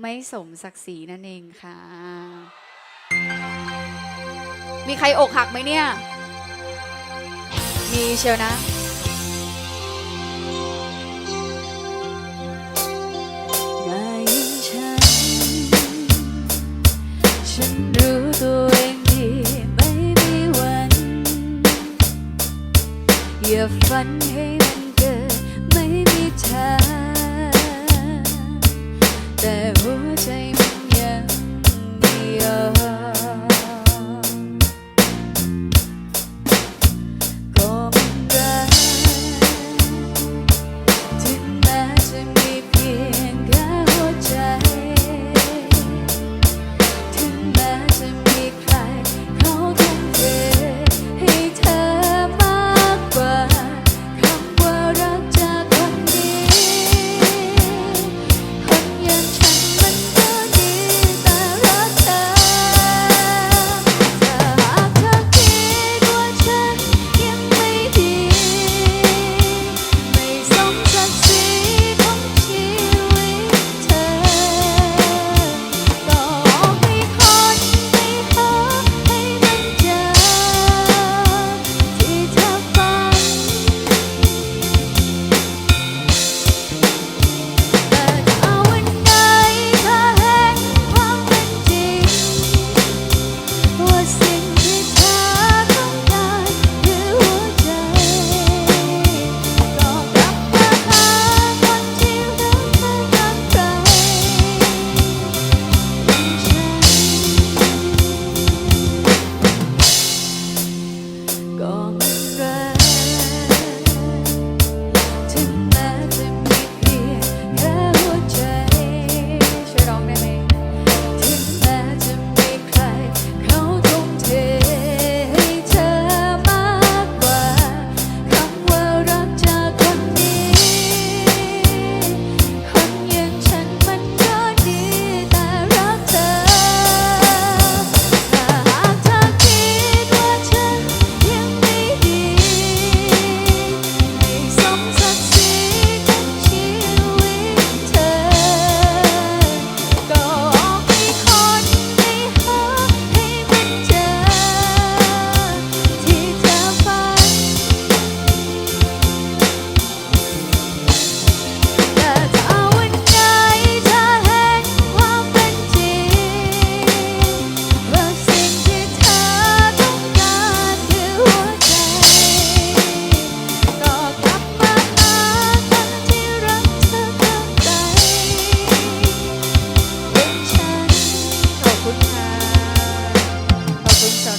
ไม่สมศักดิ์ศรีนั่นเองค่ะ มีใครอกหักไหมเนี่ย มีเชียวนะอย่าฝันให้มันเกิดไม่มีทาง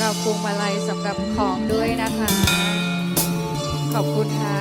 รับพวงมาลัยสำหรับของด้วยนะคะ ขอบคุณค่ะ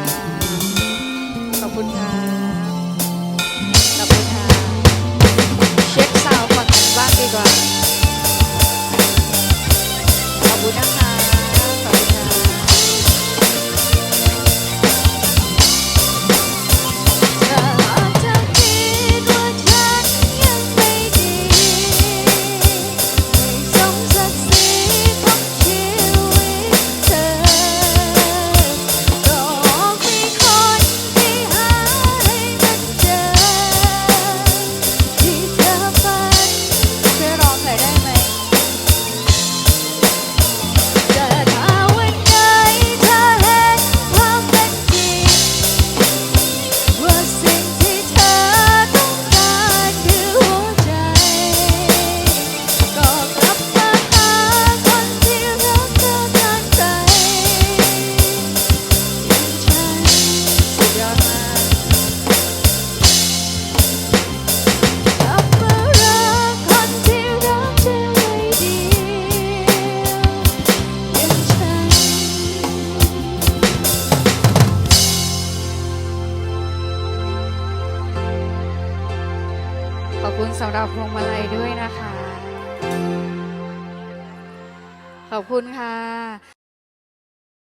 ขอบคุณสำหรับพวงมาลัยด้วยนะคะ ขอบคุณค่ะ